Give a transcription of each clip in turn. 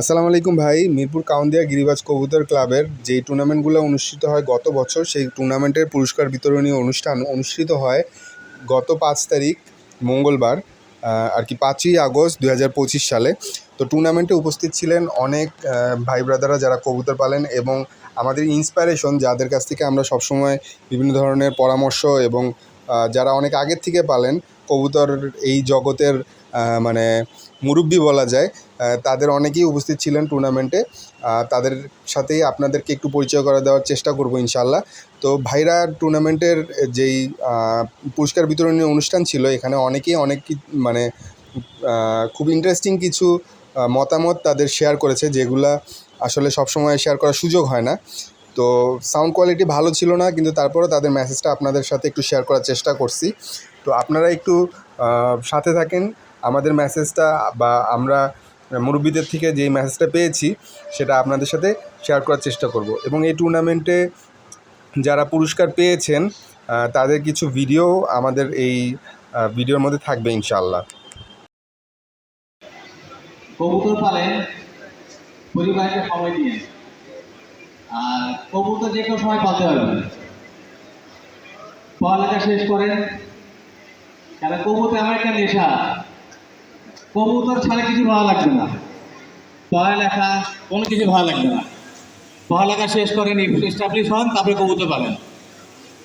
আসসালামু আলাইকুম ভাই। মিরপুর কাউন্দিয়া গিরিবাজ কবুতর ক্লাবের যেই টুর্নামেন্টগুলো অনুষ্ঠিত হয় গত বছর, সেই টুর্নামেন্টের পুরস্কার বিতরণী অনুষ্ঠান অনুষ্ঠিত হয় গত পাঁচ তারিখ মঙ্গলবার আর কি পাঁচই আগস্ট দু হাজার পঁচিশ সালে। তো টুর্নামেন্টে উপস্থিত ছিলেন অনেক ভাই ব্রাদাররা যারা কবুতর পালেন এবং আমাদের ইন্সপায়ারেশন যাদের কাছ থেকে আমরা সবসময় বিভিন্ন ধরনের পরামর্শ এবং যারা অনেক আগের থেকে পালেন কবুতর এই জগতের মানে মুরব্বী বলা যায় তাদের অনেকেই উপস্থিত ছিলেন টুর্নামেন্টে তাদের সাথেই আপনাদেরকে একটু পরিচয় করে দেওয়ার চেষ্টা করব ইনশাল্লাহ তো ভাইরা টুর্নামেন্টের যেই পুরস্কার বিতরণী অনুষ্ঠান ছিল, এখানে অনেকেই অনেক মানে খুব ইন্টারেস্টিং কিছু মতামত তাদের শেয়ার করেছে, যেগুলা আসলে সবসময় শেয়ার করার সুযোগ হয় না। তো সাউন্ড কোয়ালিটি ভালো ছিল না, কিন্তু তারপরেও তাদের মেসেজটা আপনাদের সাথে একটু শেয়ার করার চেষ্টা করছি। তো আপনারা একটু সাথে থাকেন, আমাদের মেসেজটা বা আমরা মুরব্বীদের থেকে যেই মেসেজটা পেয়েছি, সেটা আপনাদের সাথে শেয়ার করার চেষ্টা করব। এবং এই টুর্নামেন্টে যারা পুরস্কার পেয়েছেন তাদের কিছু ভিডিও আমাদের এই ভিডিওর মধ্যে থাকবে ইনশাআল্লাহ। কবুতর পালেন পরিবারকে সময় দিয়ে। আর কবুতর যে কোনো সময় পালতে পারবেন। পড়ালেখা শেষ করেন। কারণ কবুতর এমন একটা নেশা। কবুতর ছাড়া কিছু ভালো লাগবে না। পড়ালেখা, কোনো কিছু ভালো লাগবে না। পড়ালেখা শেষ করেন এস্টাবলিশ হন, তারপরে কবুতর পালেন।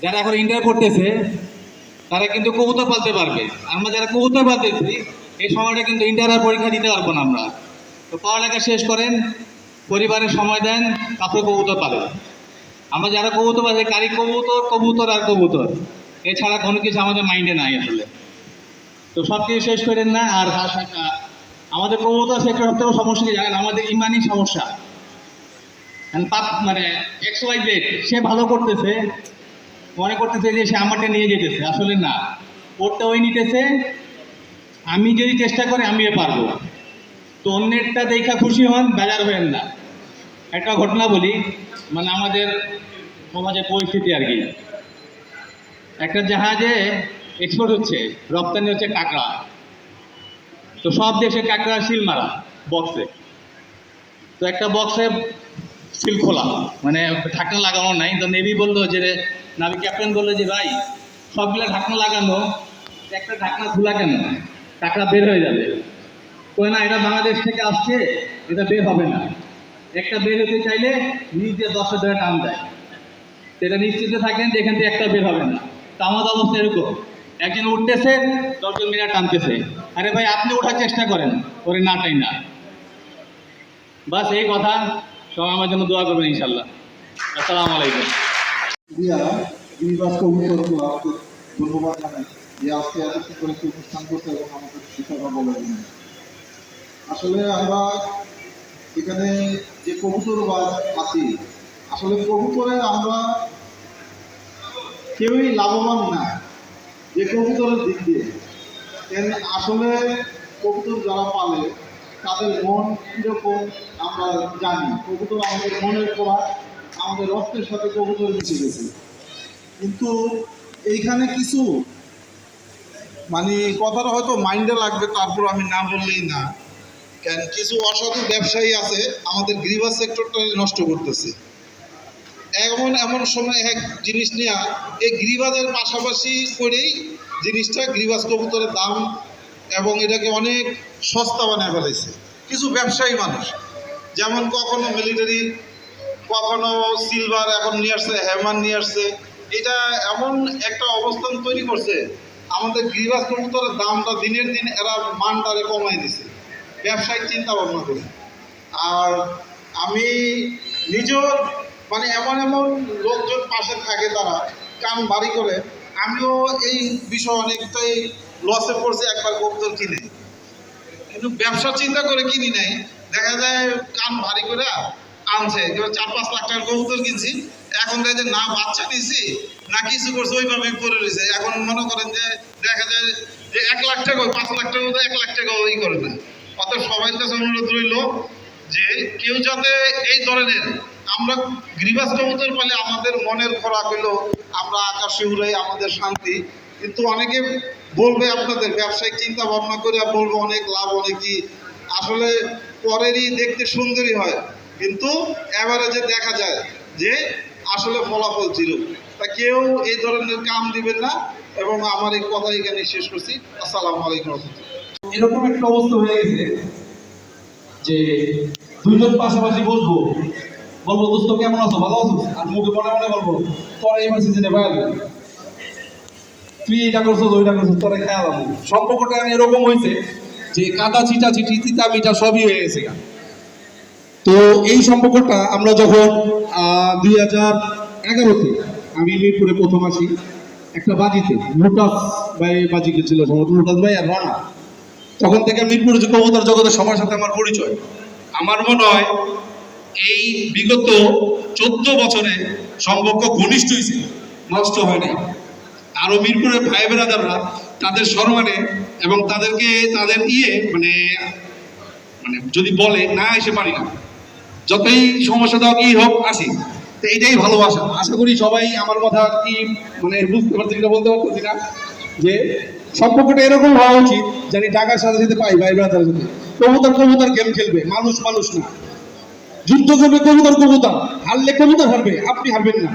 যারা এখন ইন্টার করতেছে তারা কিন্তু কবুতর পালতে পারবে। আমরা যারা কবুতর পালতেছি, এই সময়টা কিন্তু ইন্টার আর পরীক্ষা দিতে পারব না আমরা। তো পড়ালেখা শেষ করেন, পরিবারের সময় দেন, তারপরে কবুতর পালেন। আমরা যারা কবুতর পালছি কারি কবুতর কবুতর আর কবুতর। এছাড়া কোনো কিছু আমাদের মাইন্ডে নাই আসলে। তো সব কিছু শেষ করেন না, আর আমাদের কবুতর সেক্টর সব থেকে সমস্যা কি জানেন? আমাদের ইমানই সমস্যা। পাপ- মানে এক্স ওয়াই জেড সে ভালো করতেছে, মনে করতেছে যে সে আমারটা নিয়ে যেতেছে, আসলে না। ওরটা ওই নিতেছে, আমি যদি চেষ্টা করি, আমিও পারব। তো অন্যেরটা দেখা খুশি হন, বেজার হবেন না। একটা ঘটনা বলি মানে আমাদের সমাজের পরিস্থিতি আর কি। একটা জাহাজে এক্সপোর্ট হচ্ছে রপ্তানি হচ্ছে কাঁকড়া। তো সব দেশে কাঁকড়া সিল মারা বক্সে তো একটা বক্সে সিল খোলা মানে ঢাকনা লাগানো নাই। তো নেভি বলল যে নাভি ক্যাপ্টেন বলল যে, ভাই, সবগুলো ঢাকনা লাগানো, একটা ঢাকনা খোলা কেন? টাকা বের হয়ে যাবে। কই না, এটা বাংলাদেশ থেকে আসছে, এটা বের হবে না। একটা বের হতে চাইলে নিজে দশটা ধরে টান দেয়। তো এটা নিশ্চিত থাকেন যে, এখান থেকে একটা বের হবে না। তো আমাদের অবস্থা এরকম। একজন উঠতেছে, দশজন মিনিট টানতেছে। আরে ভাই, আপনি ওঠার চেষ্টা করেন, ওরে না টাই না। বাস এই কথা, সবাই আমার জন্য দোয়া করবেন ইনশাল্লাহ আসসালামু আলাইকুম। দিয়া গিরিবাস কবুতর ক্লাবকে ধন্যবাদ জানাই। যে আসলে আমরা এখানে যে কবুতর আছি আসলে কবুতরে আমরা কেউই লাভবান না। যে কবুতরের দিক দিয়ে আসলে কবুতর যারা পালে, তাদের মন কীরকম আমরা জানি। কবুতর আমাদের মনের পড়া আমাদের রক্তের সাথে কবুতর মিশে গেছে। কিন্তু এইখানে কিছু মানে কথাটা হয়তো মাইন্ডে লাগবে, তারপর আমি না বললেই না। কেন, কিছু অসাধু ব্যবসায়ী আছে, আমাদের গৃহবাস সেক্টরটা নষ্ট করতেছে। এমন এমন সময় এক জিনিস নেওয়া এই গিরিবাজের পাশাপাশি করেই জিনিসটা গিরিবাজ কবুতরের দাম এবং এটাকে অনেক সস্তা বানায় ফেলেছে। কিছু ব্যবসায়ী মানুষ, যেমন কখনো মিলিটারি কখনো সিলভার এখন নিয়ে আসছে হ্যামার নিয়ে আসছে, এটা এমন একটা অবস্থান তৈরি করছে, আমাদের গিরিবাজ কবুতরের দামটা দিনের দিন এরা মানটারে কমাই দিছে। ব্যবসায়িক চিন্তা ভাবনা করে। আর আমি নিজেও মানে এমন এমন লোকজন পাশে থাকে তারা, কান বাড়ি করে। আমিও এই বিষয় অনেকটাই লসে পড়ছে, একবার কবুতর কিনে। কিন্তু ব্যবসা চিন্তা করে কিনি নাই। দেখা যায় কান ভারী করে আনছে। এবার চার পাঁচ লাখ টাকার কবুতর কিনছি। এখন দেখা যায় না, বাচ্চা নিছি, না, কিছু করছে, ওইভাবে পড়ে রয়েছে। এখন মনে করেন যে, দেখা যায় যে, এক লাখ টাকা, পাঁচ লাখ টাকা এক লাখ টাকা ওই করে না অত সবাই কাছে অনুরোধ রইল যে কেউ যাতে এই ধরনের আমরা গৃবাস কবুতর পেলে আমাদের মনের খোরাক হইল, আমরা আকাশে উড়াই আমাদের শান্তি। কিন্তু অনেকে বলবে আপনাদের ব্যবসায়িক চিন্তা ভাবনা করে বলবে অনেক লাভ, অনেকই। আসলে পরেরই দেখতে সুন্দরী হয়। কিন্তু অ্যাভারেজে দেখা যায় যে আসলে ফলাফল ছিল। তা কেউ এই ধরনের কাম দিবেন না এবং আমার এই কথা এখানে শেষ করছি। আসসালামু আলাইকুম এরকম একটা অবস্থা হয়ে গেছে। যে দুইজন পাশাপাশি বসবো। বলব, দোস্ত, কেমন আছো? ভালো আছো? আর মুখে মনে মনে বলব, তোরা এই পারবে? তুই এটা করছ ওইটা করছ তোরা খেয়াল সম্পর্কটা এরকম হয়েছে যে কাদা চিটা চিটি তিতা, মিঠা সবই হয়ে গেছে তো এই সম্পর্কটা আমরা যখন দুই হাজার এগারোতে আমি মিরপুরে প্রথম আসি একটা বাজিতে লুটাস ভাই বাজি গেছিল সম্ভবত লুটাস ভাই আর রানা। তখন থেকে মিরপুর কবুতর জগতে সবার সাথে আমার পরিচয়। আমার মনে হয় এই বিগত চোদ্দ বছরে সম্পর্ক ঘনিষ্ঠ হয়েছে, নষ্ট হয় নাই। আরও মিরপুরের ভাই বেরাদাররা তাদের সম্মানে এবং তাদেরকে তাদের ইয়ে মানে মানে যদি বলে, না এসে পারি না। যতই সমস্যা দাও কি হোক, আসি। তো এইটাই ভালোবাসা। আশা করি সবাই আমার কথা কি মানে বুঝতে পারছি না বলতে পারছি না যে সম্পর্কটা এরকম হওয়া উচিত জানি টাকার সাথে সাথে পাই, ভাই ব্রাদারের সাথে। কবুতর কবুতর গেম খেলবে, মানুষ মানুষ না। যুদ্ধ করবে কবুতর কবুতর, হারলে কবুতর হারবে, আপনি হারবেন না।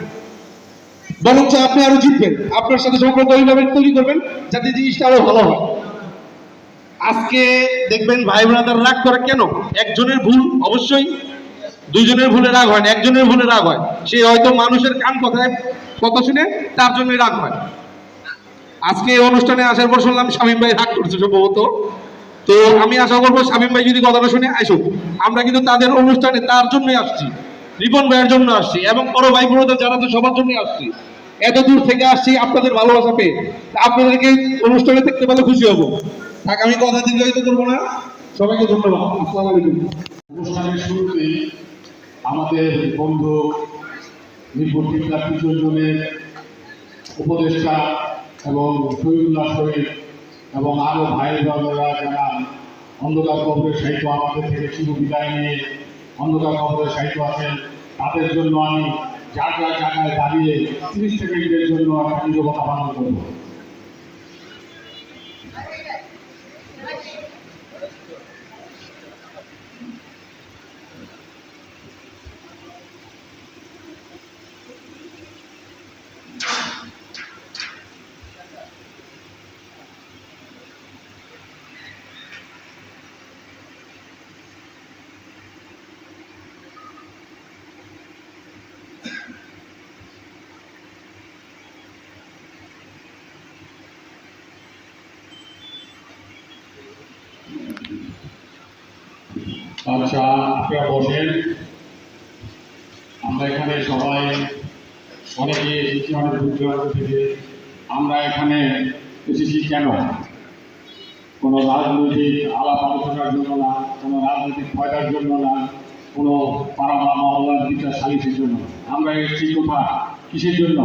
বরঞ্চ আপনি আরও জিতবেন, আপনার সাথে সম্পর্ক ওইভাবে তৈরি করবেন যাতে জিনিসটা আরও ভালো হয়। আজকে দেখবেন ভাই ব্রাদার রাগ করে কেন? একজনের ভুল, অবশ্যই। দুইজনের ভুলে রাগ হয় না, একজনের ভুলে রাগ হয়। সে হয়তো মানুষের কান কথায় কথা শুনে তার জন্য রাগ হয়। আজকে এই অনুষ্ঠানে আসার পর শুনলাম শামীম ভাই রাগ করছে সম্ভবত। তো আমি আশা করব শামীম ভাই যদি কথাটা শুনে আসুক, আমরা কিন্তু তাদের অনুষ্ঠানে তার জন্যই আসছি, রিপন ভাইয়ের জন্য আসছি এবং বড় ভাই বোনদের যারা তো সবার জন্যই আসছি। এত দূর থেকে আসছি আপনাদের ভালোবাসা পেয়ে। আপনাদেরকে অনুষ্ঠানে দেখতে পেলে খুশি হব। থাক, আমি কথা দীর্ঘায়িত করব না। সবাইকে ধন্যবাদ। আসসালামু আলাইকুম। অনুষ্ঠানের শুরুতে আমাদের বন্ধু টিকা উপদেষ্টা এবং শহীদুল্লাহ শহীদ এবং আরও ভাই বাবারা যারা অন্ধকার কবরের সাহিত্য আমাদের থেকে শুধু বিদায় নিয়ে অন্ধকার কবরের সাহিত্য আছেন, তাদের জন্য আমি যার যার জায়গায় দাঁড়িয়ে তিরিশ সেকেন্ডের জন্য একটা নিরবতা পালন করব। আচ্ছা বসেন। আমরা এখানে সবাই, অনেকে এসেছি অনেক দূর আমরা এখানে এসেছি কেন? কোনো রাজনৈতিক আলাপ আলোচনার জন্য না, কোনো রাজনৈতিক ফয়দার জন্য না, কোনো পাড়া বা মহল্লার বিচার সালিসের জন্য আমরা এসেছি কোথা কিসের জন্য?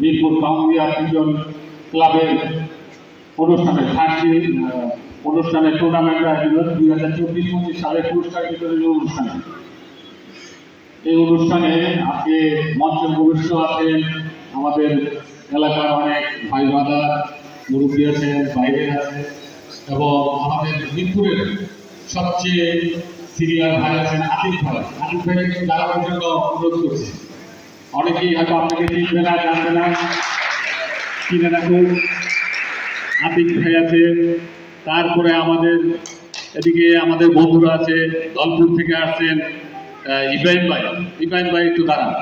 মিরপুর কাউন্দিয়া দুজন ক্লাবের অনুষ্ঠানে থার্টি অনুষ্ঠানে টুর্নামেন্ট আয়োজন দুই হাজার চব্বিশ পঁচিশ সালে পুরস্কার বিতরণী অনুষ্ঠানে। এই অনুষ্ঠানে আজকে মঞ্চে উপবিষ্ট আছেন আমাদের এলাকার অনেক ভাই দাদা মুরব্বী আছেন, বাইরে আছে এবং আমাদের মিরপুরের সবচেয়ে সিনিয়র ভাই আছেন আতিক ভাই। আতিক ভাইকে একটু দাঁড়ানোর জন্য অনুরোধ করছি। অনেকেই হয়তো আপনাকে চিনবে না, জানবে না, চিনে রাখুন আতিক ভাই আছে তারপরে আমাদের এদিকে আমাদের বন্ধুরা আছে, দলপুর থেকে আসছেন ইব্রাহিম ভাই। ইব্রাহিম ভাই, একটু দাঁড়ান।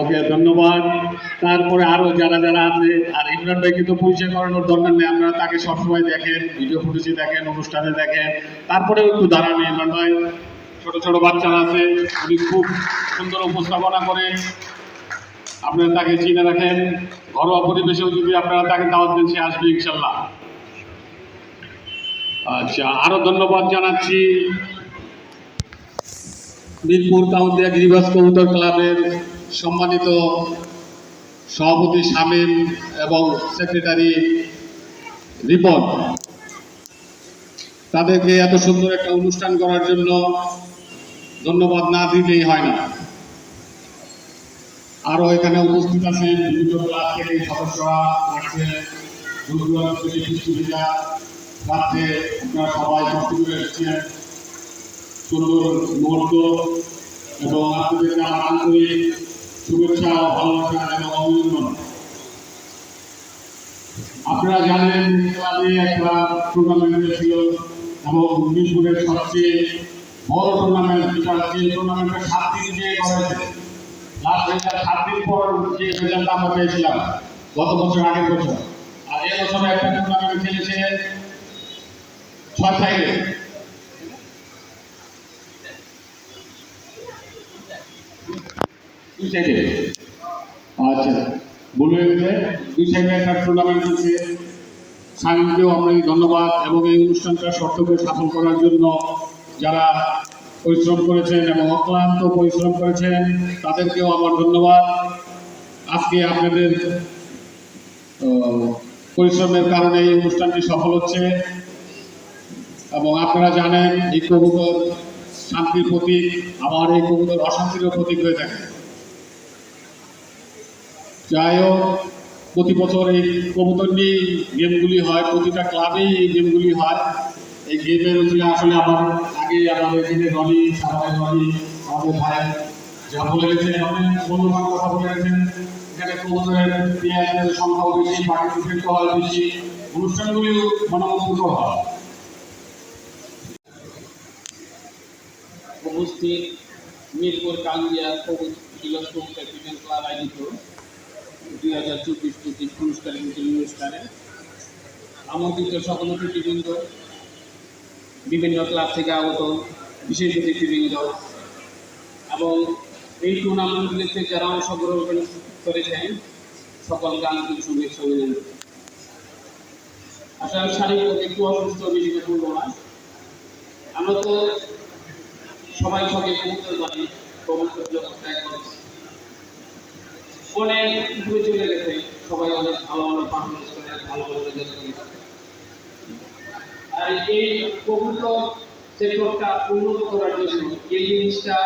ওকে, ধন্যবাদ। তারপরে আরও যারা যারা আছে, আর ইমরান ভাইকে তো পরিচয় করানোর দরকার নেই, আপনারা তাকে সবসময় দেখেন ভিডিও ফুটেজে দেখেন, অনুষ্ঠানে দেখেন। তারপরেও একটু দাঁড়ান ইমরান ভাই। ছোট ছোট বাচ্চারা আছে, উনি খুব সুন্দর উপস্থাপনা করে আপনারা তাকে চিনে রাখেন। ঘরোয়া পরিবেশেও যদি আপনারা তাকে দাওয়াত দেন, সে আসবে ইনশাল্লাহ। আচ্ছা আরও ধন্যবাদ জানাচ্ছি মিরপুর কাউন্দিয়া গিরিবাস কবুতর ক্লাবের সম্মানিত সভাপতি শামীম এবং সেক্রেটারি রিপন। তাদেরকে এত সুন্দর একটা অনুষ্ঠান করার জন্য ধন্যবাদ না দিলেই হয় না। আরও এখানে উপস্থিত আছেন বিভিন্ন সদস্যরা রাত্রে আপনারা সবাই এবং আপনারা জানেন একটা টুর্নামেন্ট হয়েছিল এবং মিরপুরের সবচেয়ে বড় টুর্নামেন্ট যেটা যে টুর্নামেন্টটা সাত দিন করেছে দিন পর যে আমরা পেয়েছিলাম, গত বছর আগের আর একটা টুর্নামেন্ট আচ্ছা সাইডে একটা টুর্নামেন্ট ধন্যবাদ। এবং এই অনুষ্ঠানটা সত্যকে সফল করার জন্য যারা পরিশ্রম করেছেন এবং অক্লান্ত পরিশ্রম করেছেন। তাদেরকেও আমার ধন্যবাদ। আজকে আপনাদের পরিশ্রমের কারণে এই অনুষ্ঠানটি সফল হচ্ছে। এবং আপনারা জানেন, এই কবুতর শান্তির প্রতীক, আবার এই কবুতর অশান্তিরও প্রতীক হয়ে থাকে। যাই হোক, প্রতি বছর এই কবুতর গেমগুলি হয়, প্রতিটা ক্লাবেই এই গেমগুলি হয়। এই গেমের উচিত আসলে আমার আগে আমাদের এখানে রনি সাভারের রনি, আমাদের ভাই যা বলে গেছেন মূল্যবান কথা বলে গেছেন এখানে কবুতরের পেঁয়াজের সংখ্যাও বেশি পার্টিসিপেট হয় বেশি। অনুষ্ঠানগুলিও মনোমুগ্ধকর। হয় উপস্থিত মিরপুর কান্দিয়া ক্রিকেট ক্লাব আয়োজিত দুই হাজার চব্বিশ পঁচিশ অনুষ্ঠানে আমন্ত্রিত সকল অতিথিবৃন্দ বিভিন্ন ক্লাব থেকে আগত, বিশেষ অতিথিবৃন্দ এবং এই টুর্নামেন্টগুলিতে যারা অংশগ্রহণ করেছেন সকলকে আন্তরিক শুভেচ্ছা অভিনন্দন আসলে শারীরিক একটু অসুস্থ, বেশি বলব না। আমরা তো সবাই কবুতর বাড়ি কবুতর অনেক দূরে চলে গেছে, সবাই অনেক ভালো ভালো পারফরমেন্স করে ভালো ভালো রেজাল্ট আর এই কবুতর সেক্টরটা উন্নত করার জন্য এই জিনিসটা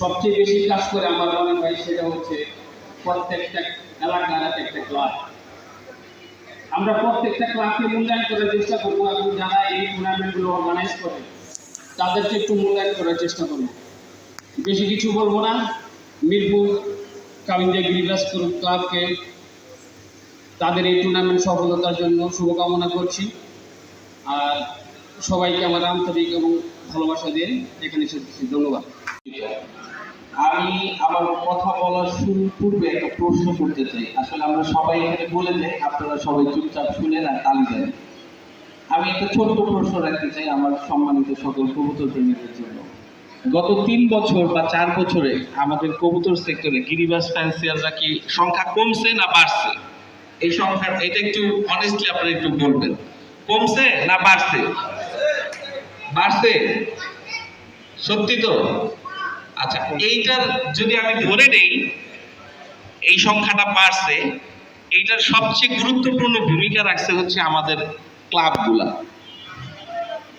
সবচেয়ে বেশি কাজ করে আমার মনে হয় সেটা হচ্ছে প্রত্যেকটা এলাকার এক একটা ক্লাব। আমরা প্রত্যেকটা ক্লাবকে মূল্যায়ন করার চেষ্টা করব এবং যারা এই টুর্নামেন্টগুলো অর্গানাইজ করে তাদেরকে একটু মূল্যায়ন করার চেষ্টা করব। বেশি কিছু বলব না। মিরপুর কাবিন্দা গিরিবাস ক্লাবকে তাদের এই টুর্নামেন্ট সফলতার জন্য শুভকামনা করছি। আর সবাইকে আমার আন্তরিক এবং ভালোবাসা দিয়ে এখানে এসেছি। ধন্যবাদ। আমি আমার কথা বলার শুরুর পূর্বে একটা প্রশ্ন করতে চাই। আসলে আমরা সবাই এখানে বলে যাই আপনারা সবাই চুপচাপ শুনেন আর তালি দেন। আমি একটা ছোট্ট প্রশ্ন রাখতে চাই আমার সম্মানিত সকল কবুতর প্রেমীদের জন্য। গত তিন বছর বা চার বছরে আমাদের কবুতর সেক্টরে গিরিবাস ফ্যান্সিয়াররা কি সংখ্যা কমছে না বাড়ছে? এই সংখ্যা, এটা একটু অনেস্টলি আপনারা একটু বলবেন। কমছে না বাড়ছে? বাড়ছে? সত্যি তো? আচ্ছা এইটার যদি আমি ধরে নেই, এই সংখ্যাটা বাড়ছে, এইটার সবচেয়ে গুরুত্বপূর্ণ ভূমিকা রাখছে হচ্ছে আমাদের ক্লাবগুলা।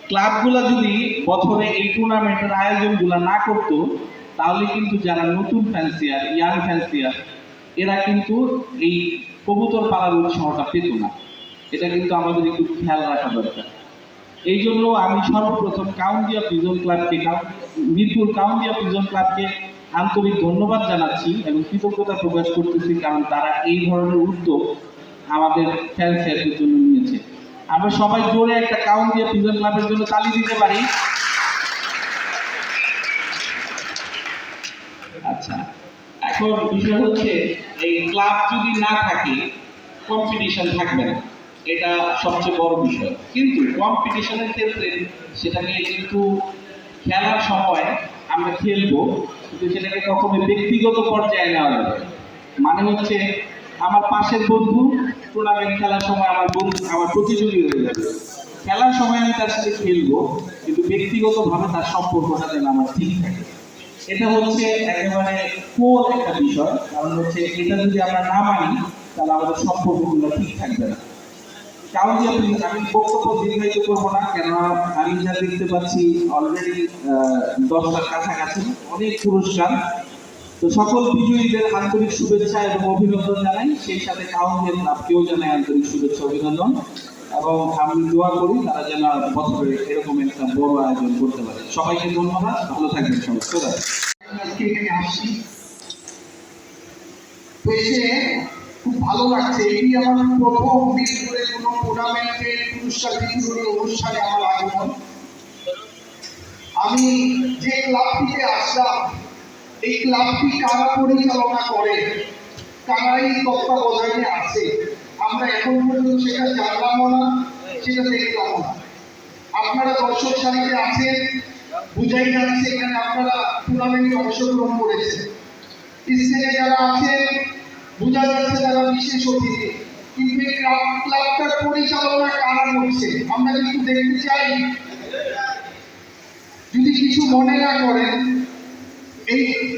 ক্লাবগুলা যদি বছরে এই টুর্নামেন্টের আয়োজনগুলা না করতো, তাহলে কিন্তু যারা নতুন ফ্যান্সিয়ার ইয়াং ফ্যান্সিয়ার এরা কিন্তু এই কবুতর পালার উৎসাহটা পেত না। এটা কিন্তু আমাদের একটু খেয়াল রাখা দরকার। এই জন্য আমি সর্বপ্রথম কাউন্ডিয়া প্রিজন ক্লাবকে মিরপুর কাউন্ডিয়া প্রিজন ক্লাবকে আন্তরিক ধন্যবাদ জানাচ্ছি এবং কৃতজ্ঞতা প্রকাশ করতেছি কারণ তারা এই ধরনের উদ্যোগ আমাদের ফ্যান্সিয়ারদের জন্য নিয়েছে। আমরা সবাই জোরে একটা কাউন্ডিয়া প্রিজন ক্লাবের জন্য তালি দিতে পারি। আচ্ছা এখন বিষয় হচ্ছে, এই ক্লাব যদি না থাকে কম্পিটিশন থাকবে না। এটা সবচেয়ে বড় বিষয়। কিন্তু কম্পিটিশনের ক্ষেত্রে সেটাকে কিন্তু খেলার সময় আমরা খেলব, কিন্তু সেটাকে কখনো ব্যক্তিগত পর্যায়ে নেওয়া যাবে। মানে হচ্ছে আমার পাশের বন্ধু টুর্নামেন্ট খেলার সময় আমার বন্ধু, আমার প্রতিযোগী হয়ে যাবে। খেলার সময় আমি তার সাথে খেলব, কিন্তু ব্যক্তিগতভাবে তার সম্পর্কটা যেন আমার ঠিক থাকে। এটা হচ্ছে একেবারে কোর একটা বিষয়, কারণ হচ্ছে এটা যদি আমরা না মানি, তাহলে আমাদের সম্পর্কগুলো ঠিক থাকবে না। আপনি আমি বক্তব্য দীর্ঘায়িত করব না, কেননা আমি যা দেখতে পাচ্ছি অলরেডি দশটার কাছাকাছি, অনেক পুরস্কার। তো সকল বিজয়ীদের আন্তরিক শুভেচ্ছা এবং অভিনন্দন জানাই, সেই সাথে কাউন্টের ক্লাবকেও জানাই আন্তরিক শুভেচ্ছা, অভিনন্দন। এবং আমি দোয়া করি তারা যেন বছরে এরকম একটা বড় আয়োজন করতে পারে। সবাইকে ধন্যবাদ, ভালো থাকবেন সবাই। আজকে এখানে আসছি। খুব ভালো লাগছে। এটি আমার প্রথম মিরপুরে কোনো টুর্নামেন্টের পুরস্কার বিতরণী অনুষ্ঠানে আমার আগমন। আমি যে ক্লাবটিতে আসলাম, এই ক্লাবটি কারা পরিচালনা করে? কারা তত্ত্বাবধানে আছে। আমরা এখন পর্যন্ত সেটা জানলামও না, সেটা দেখলামও না। আপনারা দর্শক সারিতে আছেন, বুঝাই যাচ্ছে এখানে আপনারা টুর্নামেন্টে অংশগ্রহণ করেছেন। স্টেজে যারা আছেন বোঝা যাচ্ছে যারা বিশেষ অতিথি। কিন্তু এই ক্লাবটার পরিচালনা কারা করছে? আমরা কিন্তু দেখতে চাই। যদি কিছু মনে না করেন, এই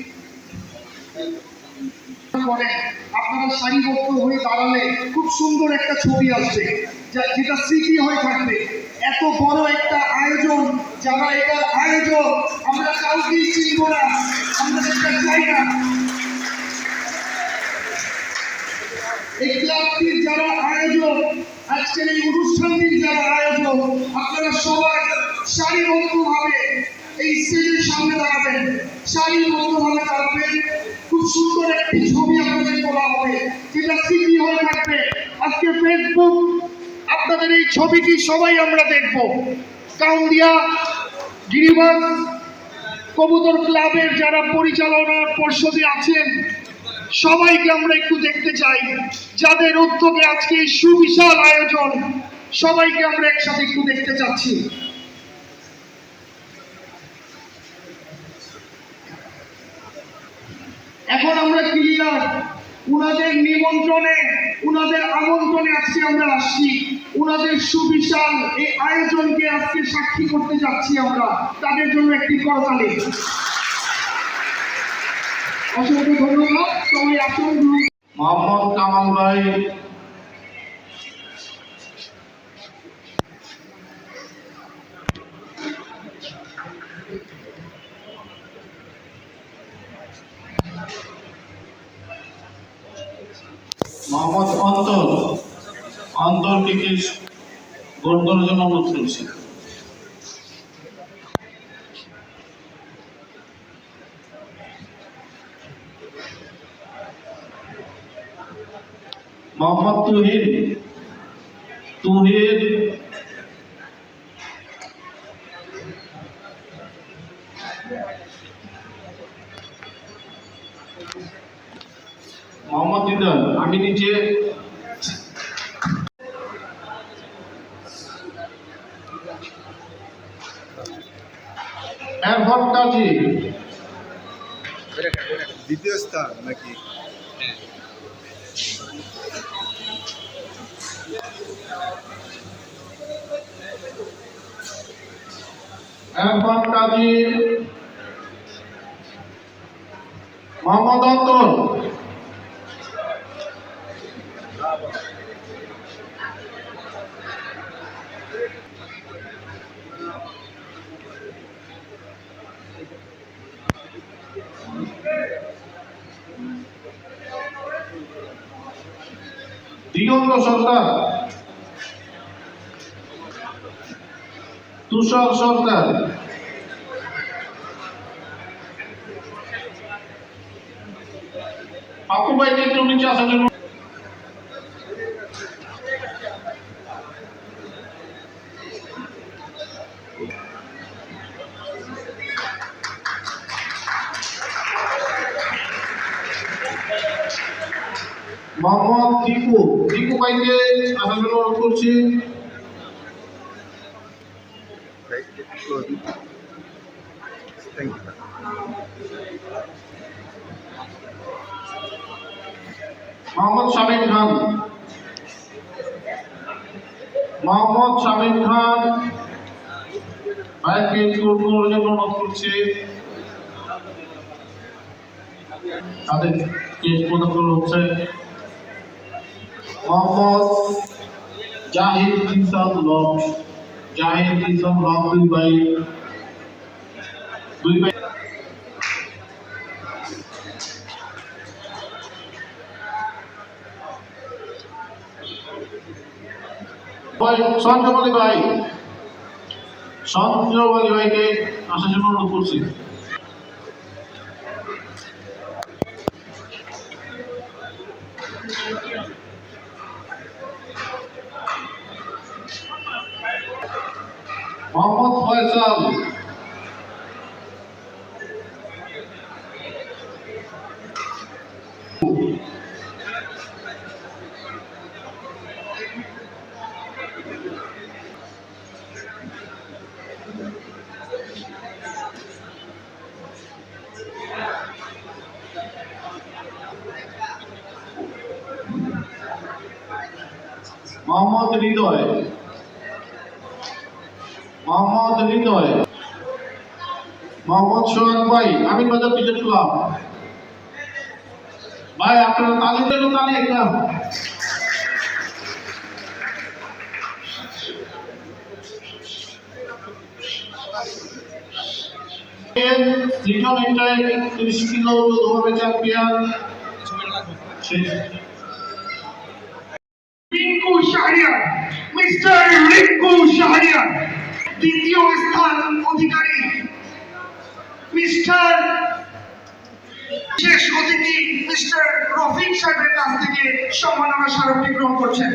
আপনারা সারিবদ্ধ হয়ে দাঁড়ালে খুব সুন্দর একটা ছবি আসবে, যা- যেটা স্মৃতি হয়ে থাকবে। এত বড় একটা আয়োজন, যারা এটার আয়োজক, আমরা কাউকেই চিনব না, আমরা চাই না। এই ক্লাবটির যারা আয়োজক, আজকের এই অনুষ্ঠানটির যারা আয়োজক, আপনারা সবাই সারিবদ্ধভাবে এই স্টেজের সামনে দাঁড়াবেন। সারিবদ্ধভাবে দাঁড়াবেন। খুব সুন্দর একটি ছবি আপনাদের তোলা হবে, যেটা স্মৃতি হয়ে থাকবে। আজকে ফেসবুক আপনাদের এই ছবিটি সবাই আমরা দেখব। কাউন্দিয়া, গিরিবাস, কবুতর ক্লাবের যারা পরিচালনার পর্ষদে আছেন সবাইকে আমরা একটু দেখতে চাই। যাদের উদ্যোগে আজকে সুবিশাল আয়োজন, সবাইকে আমরা একসাথে একটু দেখতে চাচ্ছি। এখন আমরা ক্লিয়ার, উনাদের নিমন্ত্রণে, উনাদের আমন্ত্রণে আজকে আমরা আসছি। উনাদের সুবিশাল এই আয়োজনকে আজকে সাক্ষী করতে যাচ্ছি আমরা। তাদের জন্য একটি করতালি। অসংখ্য ধন্যবাদ। মোহাম্মদ কামাল ভাই। মোহাম্মদ অন্তর। অন্তরটিকে গোল করার জন্য অনুরোধ করছি। মোহাম্মদ তুহিন। তুহিন। মোহাম্মদ দিদার আমি নিচে। এরফত কাজী দ্বিতীয় স্থান নাকি? এরফত কাজী মোহাম্মদ অন্তর দিগন্ত সরকার তুষার সরকার মোহাম্মদ দীপু। দীপু ভাইকে আসার জন্য অনুরোধ করছি। শামীম খান। মোহাম্মদ শামীম খান। ভাইকে করার অনুরোধ করছি। তাদের কেস প্রদান হচ্ছে মোহাম্মদ জাহিদ ইনসান লক জাহিদ ইনসান লক দুই ভাই। দুই ভাই সঞ্জয় ভাই। সঞ্জয় ভাইকে আসার জন্য অনুরোধ করছি মোহাম্মদ ফয়সাল মোহাম্মদ হৃদয়। মোহাম্মদ হৃদয়। মোহাম্মদ সোহাগ ভাই, আমি বাজার ক্রিকেট ক্লাব ভাই, আপনারা তালি দেন, তালি একটা লিটন ইন্টার তিরিশ কিলো রিঙ্কু শাহরিয়ার মিস্টার রিঙ্কু শাহরিয়ার দ্বিতীয় স্থান অধিকারী মিস্টার, শেষ অতিথি মিস্টার রফিক সাহেবের কাছ থেকে সম্মাননা স্মারকটি গ্রহণ করছেন।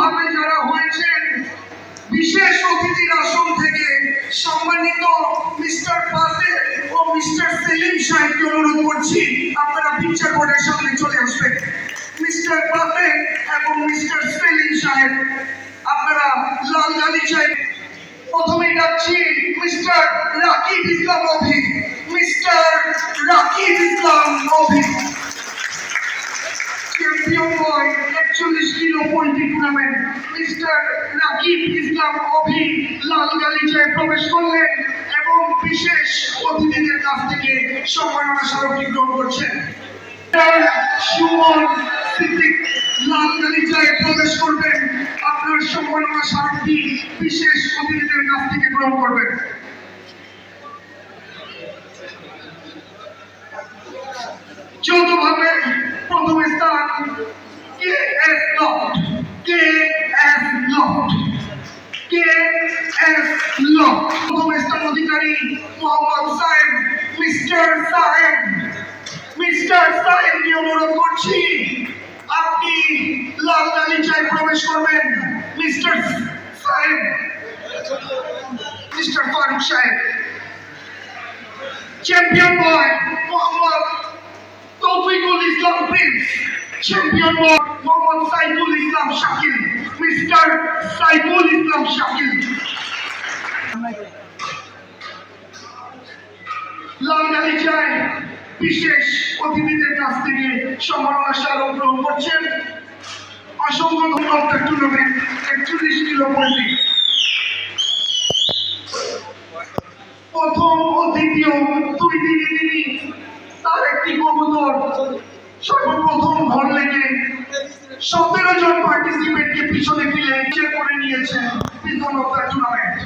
ভাবে যারা হয়েছেন, বিশেষ অতিথির আসন থেকে সম্মানিত মিস্টার পাতে ও মিস্টার সেলিম সাহেবকে অনুরোধ করছি, আপনারা পিকচার বোর্ডের সামনে চলে আসবেন। মিস্টার পাতে এবং মিস্টার সেলিম সাহেব। আপনারা লাল গালি সাহেব প্রথমে ডাকছি mister Rakib Islam Abhi. Mister Rakib Islam Abhi. Champion boy একচল্লিশ kilo poultry tournament mister Rakib Islam Abhi লাল গালিচায় প্রবেশ করলেন এবং বিশেষ অতিথিদের কাছ থেকে সম্মাননা স্মারকটি গ্রহণ করছেন। সুমন প্রবেশ করবেন। আপনার সম্মাননা স্মারকটি বিশেষ অতিথিদের কাছ থেকে গ্রহণ করবেন। যৌথভাবে প্রথম স্থান K S K S K S প্রথম স্থান অধিকারী মোহাম্মদ সাহেব, মিস্টার সাহেব। মিস্টার সাহেবকে অনুরোধ করছি। আপনি লাল গালিচায় প্রবেশ করবেন, মিস্টার সাহেব মিস্টার ফারুক সাহেব। Champion boy, Mohammad Toufiqul Islam Prince. Champion boy, Mohammad Saiful Islam Shakil. Mister Saiful Islam Shakil. লাল গালিচায় বিশেষ অতিথিদের কাছ থেকে সম্মাননা স্মারক গ্রহণ করছেন। অসংখ্য ধন্যবাদ একচল্লিশ কিলো প্রথম ও দুই দিনে তিনি তার একটি কবুতর সর্বপ্রথম ঘর লেগে সতেরো জন পার্টিসিপেন্টকে পিছনে নিচে করে নিয়েছেন পিছন টুর্নামেন্ট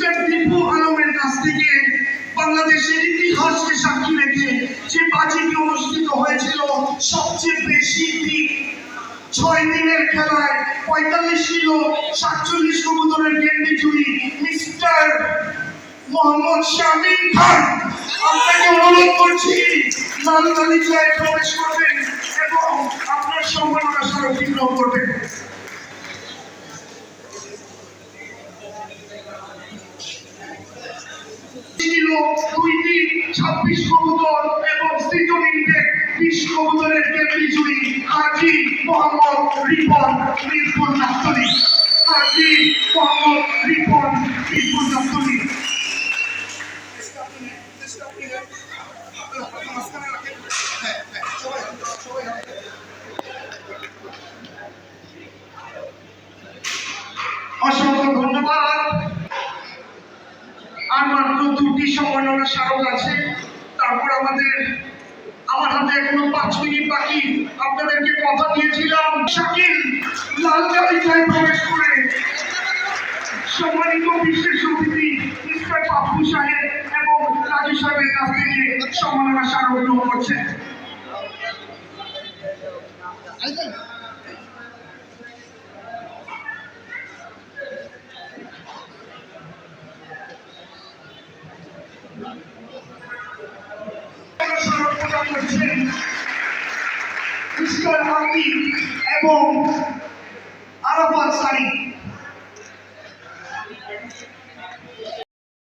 মিস্টার দীপু আলমের কাছ থেকে বাংলাদেশের ইতিহাসকে সাক্ষী রেখে যে বাজিটি অনুষ্ঠিত হয়েছিল সবচেয়ে বেশি দিক ছয় দিনের খেলায় পঁয়তাল্লিশ কিলো সাতচল্লিশ কবুতরের গেন্ডি চুরি মিস্টার মোহাম্মদ শামিম খান। আপনাকে অনুরোধ করছি লাল গালিচায় প্রবেশ করবেন এবং আপনার সম্মাননা স্মারকটি গ্রহণ করবেন। ছিল দুই দিন ছাব্বিশ কবুতর এবং সৃজন বিশ কবুতরের জুড়ি হাজি মোহাম্মদ রিপন মিরপুর নাস্তরি হাজি মোহাম্মদ রিপন মিরপুর নাস্তরি অসংখ্য ধন্যবাদ আর মাত্র দুটি সম্মাননা স্মারক আছে। তারপর আমাদের, আমার হাতে এখনও পাঁচ মিনিট বাকি। আপনাদেরকে কথা দিয়েছিলাম, শাকিল লাল গালিচায় প্রবেশ করে। সম্মানিত বিশেষ অতিথি, মিস্টার পাপ্পু সাহেব এবং রাজু সাহেবের কাছ থেকে সম্মাননা স্মারক গ্রহণ করছেন। মিস্টার আকিব এবং আরাফাত সানি